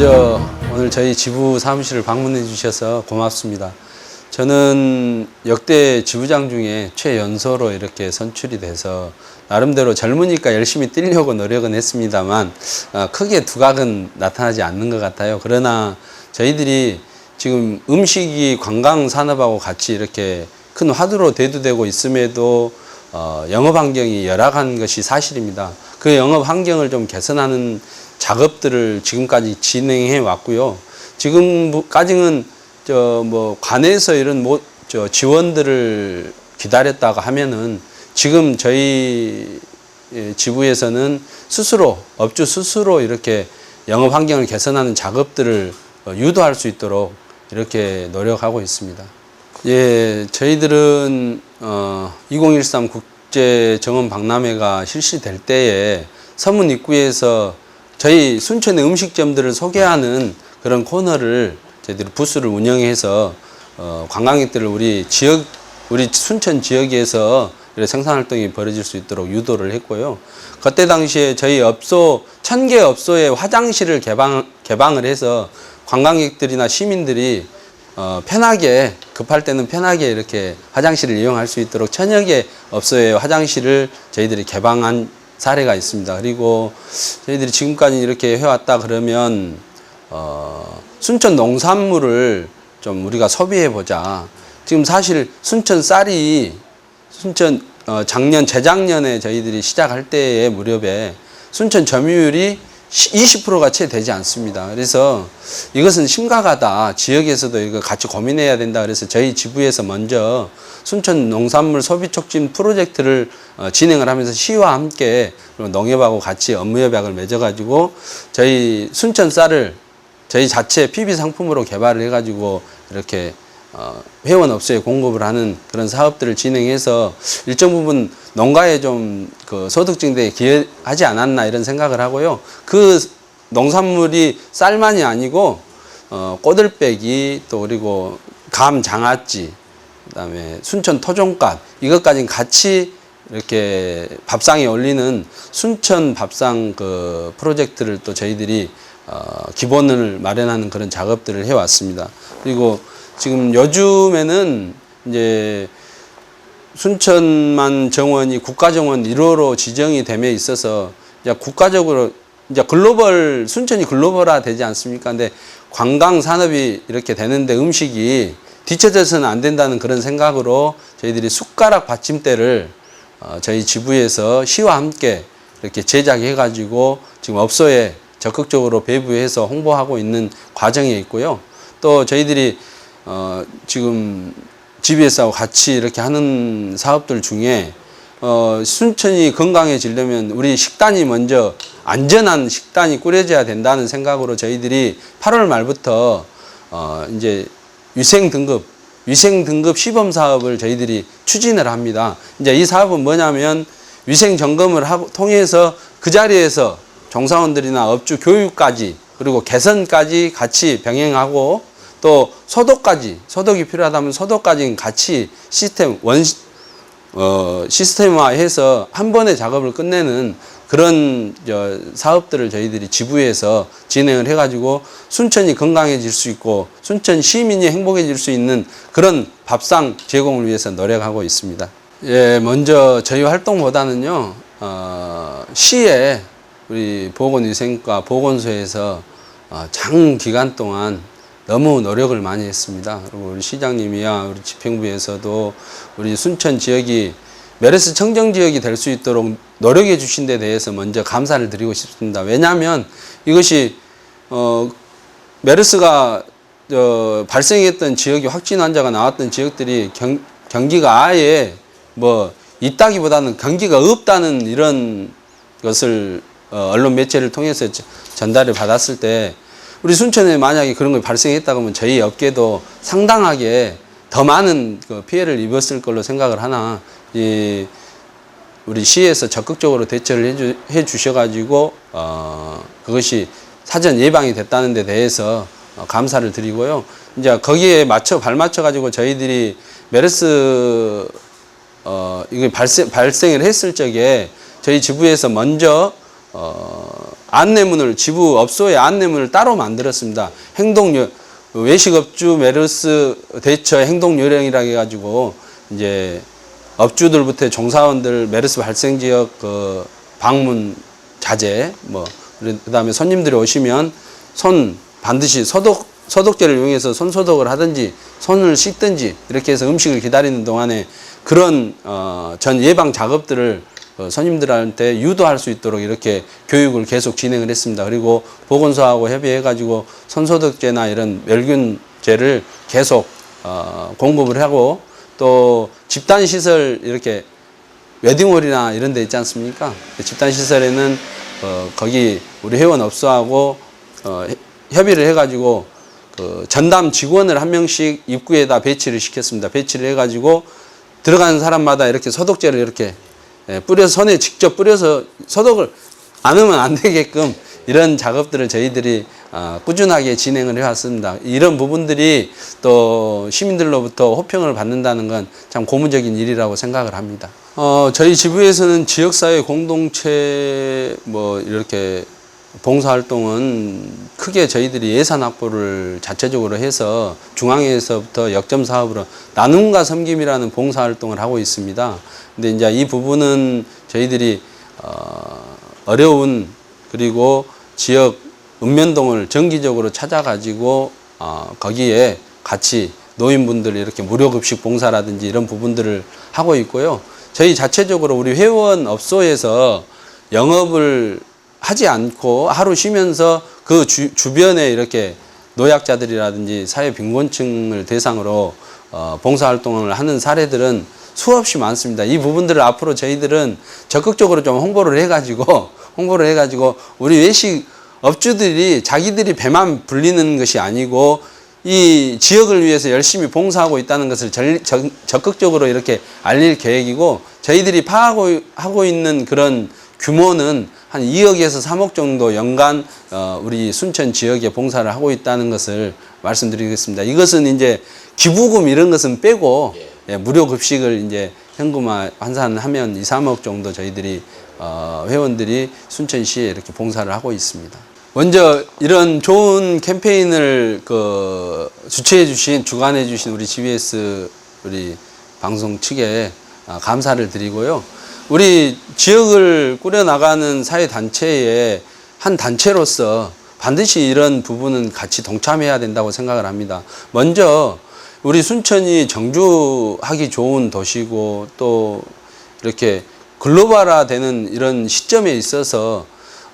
먼저 오늘 저희 지부 사무실을 방문해 주셔서 고맙습니다. 저는 역대 지부장 중에 최연소로 이렇게 선출이 돼서 나름대로 젊으니까 열심히 뛰려고 노력은 했습니다만 어, 크게 두각은 나타나지 않는 것 같아요. 그러나 저희들이 지금 음식이 관광 산업하고 같이 이렇게 큰 화두로 대두되고 있음에도 어, 영업 환경이 열악한 것이 사실입니다. 그 영업 환경을 좀 개선하는 작업들을 지금까지 진행해 왔고요. 지금까지는 저 뭐 관에서 이런 뭐 저 지원들을 기다렸다가 하면은 지금 저희 예, 지부에서는 스스로 업주 스스로 이렇게 영업 환경을 개선하는 작업들을 어, 유도할 수 있도록 이렇게 노력하고 있습니다. 예, 저희들은 어, 2013 국제 정원 박람회가 실시될 때에 서문 입구에서 저희 순천의 음식점들을 소개하는 그런 코너를 저희들이 부스를 운영해서 어, 관광객들을 우리 지역 우리 순천 지역에서 생산 활동이 벌어질 수 있도록 유도를 했고요. 그때 당시에 저희 업소 천 개 업소의 화장실을 개방 개방을 해서 관광객들이나 시민들이 어, 편하게 급할 때는 편하게 이렇게 화장실을 이용할 수 있도록 천여 개 업소의 화장실을 저희들이 개방한 사례가 있습니다. 그리고 저희들이 지금까지 이렇게 해왔다 그러면 어, 순천 농산물을 좀 우리가 소비해 보자. 지금 사실 순천 쌀이 순천 어, 작년 재작년에 저희들이 시작할 때의 무렵에 순천 점유율이 20%가 채 되지 않습니다. 그래서 이것은 심각하다. 지역에서도 이거 같이 고민해야 된다. 그래서 저희 지부에서 먼저 순천 농산물 소비 촉진 프로젝트를 어, 진행을 하면서 시와 함께 농협하고 같이 업무 협약을 맺어가지고 저희 순천 쌀을 저희 자체 PB 상품으로 개발을 해가지고 이렇게 어, 회원 업소에 공급을 하는 그런 사업들을 진행해서 일정 부분 농가에 좀 그 소득 증대에 기여하지 않았나 이런 생각을 하고요. 그 농산물이 쌀만이 아니고 어, 꼬들빼기 또 그리고 감 장아찌 그다음에 순천 토종갓 이것까지 같이 이렇게 밥상에 올리는 순천 밥상 그 프로젝트를 또 저희들이 어, 기본을 마련하는 그런 작업들을 해왔습니다. 그리고 지금 요즘에는 이제 순천만 정원이 국가정원 1호로 지정이 됨에 있어서 이제 국가적으로 이제 글로벌 순천이 글로벌화 되지 않습니까? 근데 관광 산업이 이렇게 되는데 음식이 뒤처져서는 안 된다는 그런 생각으로 저희들이 숟가락 받침대를 어, 저희 지부에서 시와 함께 이렇게 제작해 가지고 지금 업소에 적극적으로 배부해서 홍보하고 있는 과정에 있고요. 또 저희들이 어, 지금 GBS하고 같이 이렇게 하는 사업들 중에 어, 순천이 건강해지려면 우리 식단이 먼저 안전한 식단이 꾸려져야 된다는 생각으로 저희들이 8월 말부터 어, 이제 위생 등급 위생 등급 시범 사업을 저희들이 추진을 합니다. 이제 이 사업은 뭐냐면 위생 점검을 하고 통해서 그 자리에서 종사원들이나 업주 교육까지 그리고 개선까지 같이 병행하고 또 소독까지 소독이 필요하다면 소독까지 같이 시스템 원 어, 시스템화해서 한 번의 작업을 끝내는 그런 저, 사업들을 저희들이 지부에서 진행을 해가지고 순천이 건강해질 수 있고 순천 시민이 행복해질 수 있는 그런 밥상 제공을 위해서 노력하고 있습니다. 예, 먼저 저희 활동보다는요, 어, 시에 우리 보건위생과 보건소에서 어, 장 기간 동안 너무 노력을 많이 했습니다. 그리고 우리 시장님이야 우리 집행부에서도 우리 순천 지역이 메르스 청정 지역이 될 수 있도록 노력해 주신 데 대해서 먼저 감사를 드리고 싶습니다. 왜냐하면 이것이 어 메르스가 어, 발생했던 지역이 확진 환자가 나왔던 지역들이 경, 경기가 아예 뭐 있다기보다는 경기가 없다는 이런 것을 어, 언론 매체를 통해서 전달을 받았을 때 우리 순천에 만약에 그런 걸 발생했다고 하면 저희 업계도 상당하게 더 많은 그 피해를 입었을 걸로 생각을 하나 이 우리 시에서 적극적으로 대처를 해주, 해 주셔가지고 어 그것이 사전 예방이 됐다는 데 대해서 어, 감사를 드리고요. 이제 거기에 맞춰 발맞춰 가지고 저희들이 메르스 어 이게 발생 발생을 했을 적에 저희 지부에서 먼저 어 안내문을 지부 업소의 안내문을 따로 만들었습니다. 행동 요 외식업주 메르스 대처 행동 요령이라 해 가지고 이제 업주들부터 종사원들 메르스 발생 지역 그 방문 자제 뭐 그다음에 손님들이 오시면 손 반드시 소독 소독제를 이용해서 손 소독을 하든지 손을 씻든지 이렇게 해서 음식을 기다리는 동안에 그런 어, 전 예방 작업들을 어, 손님들한테 유도할 수 있도록 이렇게 교육을 계속 진행을 했습니다. 그리고 보건소하고 협의해가지고 손소독제나 이런 멸균제를 계속 어, 공급을 하고 또 집단 시설 이렇게 웨딩홀이나 이런 데 있지 않습니까? 그 집단 시설에는 어, 거기 우리 회원 업소하고 어, 해- 협의를 해가지고 그 전담 직원을 한 명씩 입구에다 배치를 시켰습니다. 배치를 해가지고 들어가는 사람마다 이렇게 소독제를 이렇게 예, 뿌려서 손에 직접 뿌려서 소독을 안 하면 안 되게끔 이런 작업들을 저희들이 아, 꾸준하게 진행을 해왔습니다. 이런 부분들이 또 시민들로부터 호평을 받는다는 건 참 고무적인 일이라고 생각을 합니다. 어, 저희 지부에서는 지역사회 공동체 뭐 이렇게 봉사활동은 크게 저희들이 예산 확보를 자체적으로 해서 중앙에서부터 역점 사업으로 나눔과 섬김이라는 봉사활동을 하고 있습니다. 근데 이제 이 부분은 저희들이 어, 어려운 그리고 지역 읍면동을 정기적으로 찾아가지고 어, 거기에 같이 노인분들 이렇게 무료급식 봉사라든지 이런 부분들을 하고 있고요. 저희 자체적으로 우리 회원 업소에서 영업을 하지 않고 하루 쉬면서 그 주, 주변에 이렇게 노약자들이라든지 사회 빈곤층을 대상으로 어, 봉사활동을 하는 사례들은 수없이 많습니다. 이 부분들을 앞으로 저희들은 적극적으로 좀 홍보를 해가지고 홍보를 해가지고 우리 외식 업주들이 자기들이 배만 불리는 것이 아니고 이 지역을 위해서 열심히 봉사하고 있다는 것을 절- 적- 적극적으로 이렇게 알릴 계획이고 저희들이 파하고 하고 있는 그런 규모는 한 2억에서 3억 정도 연간 어, 우리 순천 지역에 봉사를 하고 있다는 것을 말씀드리겠습니다. 이것은 이제 기부금 이런 것은 빼고 예, 무료 급식을 이제 현금화 환산하면 2, 3억 정도 저희들이 어, 회원들이 순천시에 이렇게 봉사를 하고 있습니다. 먼저 이런 좋은 캠페인을 그 주최해 주신 주관해 주신 우리 GBS 우리 방송 측에 아, 감사를 드리고요. 우리 지역을 꾸려 나가는 사회 단체의 한 단체로서 반드시 이런 부분은 같이 동참해야 된다고 생각을 합니다. 먼저 우리 순천이 정주하기 좋은 도시고 또 이렇게 글로벌화 되는 이런 시점에 있어서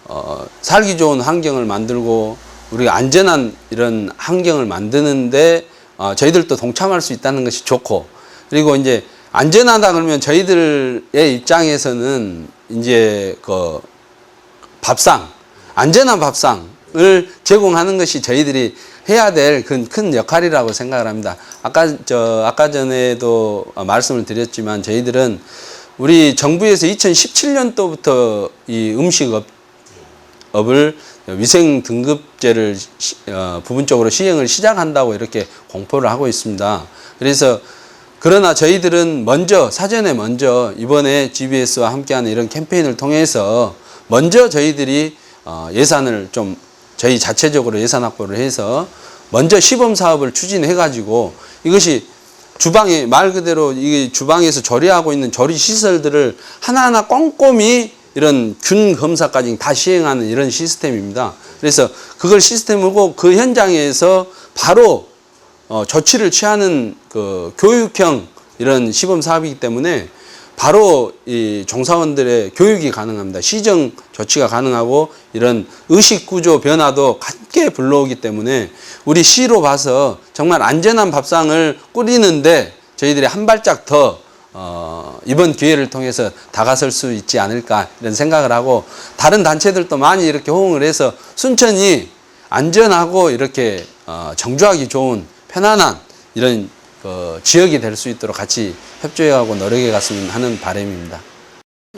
어, 살기 좋은 환경을 만들고 우리가 안전한 이런 환경을 만드는데 어, 저희들도 동참할 수 있다는 것이 좋고 그리고 이제 안전하다 그러면 저희들의 입장에서는 이제 그 밥상 안전한 밥상을 제공하는 것이 저희들이 해야 될 큰 큰 역할이라고 생각을 합니다. 아까 저 아까 전에도 말씀을 드렸지만 저희들은 우리 정부에서 2017년도부터 이 음식업 업을 위생 등급제를 시- 어, 부분적으로 시행을 시작한다고 이렇게 공포를 하고 있습니다. 그래서 그러나 저희들은 먼저 사전에 먼저 이번에 GBS와 함께하는 이런 캠페인을 통해서 먼저 저희들이 어, 예산을 좀 저희 자체적으로 예산 확보를 해서 먼저 시범 사업을 추진해 가지고 이것이 주방에 말 그대로 이 주방에서 조리하고 있는 조리 시설들을 하나하나 꼼꼼히 이런 균 검사까지 다 시행하는 이런 시스템입니다. 그래서 그걸 시스템이고 그 현장에서 바로 어, 조치를 취하는 그 교육형 이런 시범 사업이기 때문에 바로 이 종사원들의 교육이 가능합니다. 시정 조치가 가능하고 이런 의식 구조 변화도 함께 불러오기 때문에 우리 시로 봐서 정말 안전한 밥상을 꾸리는데 저희들이 한 발짝 더 어, 이번 기회를 통해서 다가설 수 있지 않을까 이런 생각을 하고 다른 단체들도 많이 이렇게 호응을 해서 순천이 안전하고 이렇게 어, 정주하기 좋은 편안한 이런 그 지역이 될 수 있도록 같이 협조해가고 노력해 갔으면 하는 바람입니다.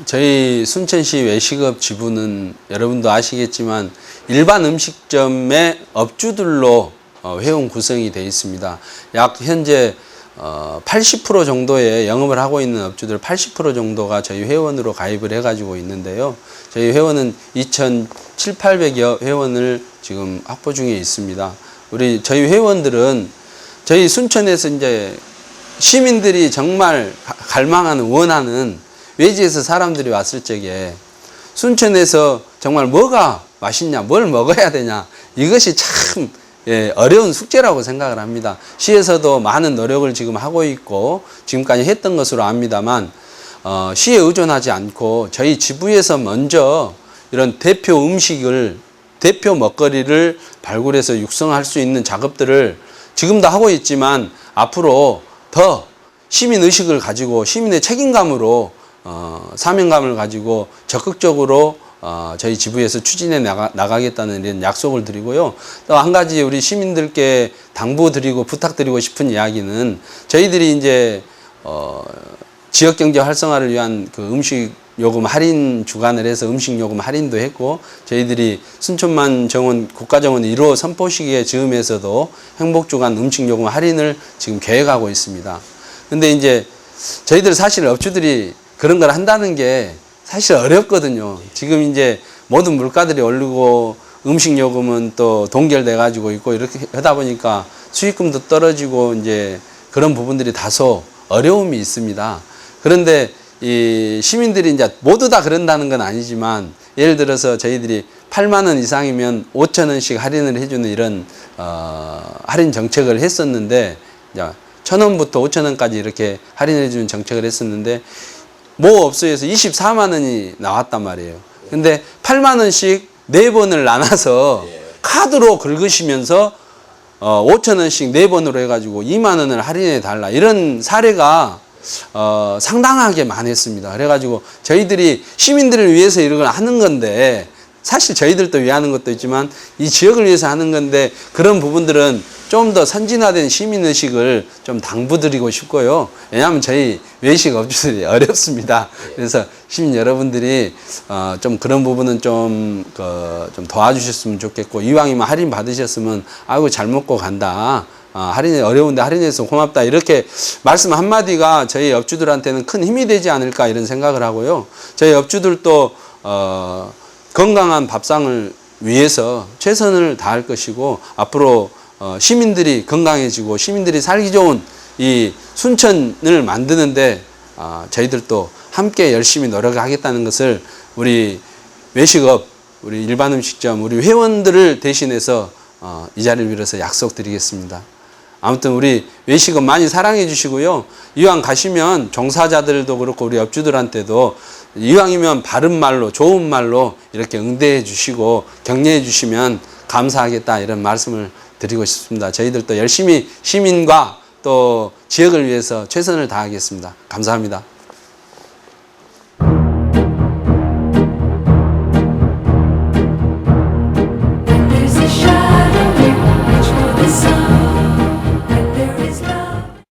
저희 순천시 외식업 지부는 여러분도 아시겠지만 일반 음식점의 업주들로 어, 회원 구성이 되어 있습니다. 약 현재 어, 80% 정도의 영업을 하고 있는 업주들 80% 정도가 저희 회원으로 가입을 해가지고 있는데요. 저희 회원은 2,700, 800여 회원을 지금 확보 중에 있습니다. 우리 저희 회원들은 저희 순천에서 이제 시민들이 정말 가- 갈망하는 원하는 외지에서 사람들이 왔을 적에 순천에서 정말 뭐가 맛있냐, 뭘 먹어야 되냐 이것이 참 예, 어려운 숙제라고 생각을 합니다. 시에서도 많은 노력을 지금 하고 있고 지금까지 했던 것으로 압니다만 어, 시에 의존하지 않고 저희 지부에서 먼저 이런 대표 음식을 대표 먹거리를 발굴해서 육성할 수 있는 작업들을 지금도 하고 있지만 앞으로 더 시민 의식을 가지고 시민의 책임감으로 어, 사명감을 가지고 적극적으로 어, 저희 지부에서 추진해 나가, 나가겠다는 이런 약속을 드리고요. 또 한 가지 우리 시민들께 당부드리고 부탁드리고 싶은 이야기는 저희들이 이제 어, 지역 경제 활성화를 위한 그 음식 요금 할인 주간을 해서 음식 요금 할인도 했고 저희들이 순천만 정원 국가 정원 1호 선포식의 즈음에서도 행복 주간 음식 요금 할인을 지금 계획하고 있습니다. 근데 이제 저희들 사실 업주들이 그런 걸 한다는 게 사실 어렵거든요. 지금 이제 모든 물가들이 오르고 음식 요금은 또 동결돼 가지고 있고 이렇게 하다 보니까 수익금도 떨어지고 이제 그런 부분들이 다소 어려움이 있습니다. 그런데 이 시민들이 이제 모두 다 그런다는 건 아니지만 예를 들어서 저희들이 8만 원 이상이면 5천 원씩 할인을 해주는 이런 어, 할인 정책을 했었는데 천 원부터 5천 원까지 이렇게 할인해 주는 정책을 했었는데 모 업소에서 24만 원이 나왔단 말이에요. 근데 8만 원씩 네 번을 나눠서 카드로 긁으시면서 어, 5천 원씩 네 번으로 해가지고 2만 원을 할인해 달라 이런 사례가 어, 상당하게 많았습니다. 그래가지고 저희들이 시민들을 위해서 이런 걸 하는 건데 사실 저희들도 위하는 것도 있지만 이 지역을 위해서 하는 건데 그런 부분들은 좀 더 선진화된 시민의식을 좀 당부드리고 싶고요. 왜냐하면 저희 외식 업주들이 어렵습니다. 그래서 시민 여러분들이 어, 좀 그런 부분은 좀, 그, 좀 도와주셨으면 좋겠고 이왕이면 할인 받으셨으면 아이고 잘 먹고 간다. 아, 할인이 어려운데 할인해서 고맙다. 이렇게 말씀 한마디가 저희 업주들한테는 큰 힘이 되지 않을까 이런 생각을 하고요. 저희 업주들도, 어, 건강한 밥상을 위해서 최선을 다할 것이고 앞으로 어, 시민들이 건강해지고 시민들이 살기 좋은 이 순천을 만드는데 아, 저희들도 함께 열심히 노력하겠다는 것을 우리 외식업, 우리 일반 음식점, 우리 회원들을 대신해서 어, 이 자리를 빌어서 약속드리겠습니다. 아무튼 우리 외식업 많이 사랑해 주시고요. 이왕 가시면 종사자들도 그렇고 우리 업주들한테도 이왕이면 바른 말로 좋은 말로 이렇게 응대해 주시고 격려해 주시면 감사하겠다 이런 말씀을 드리고 싶습니다. 저희들도 열심히 시민과 또 지역을 위해서 최선을 다하겠습니다. 감사합니다.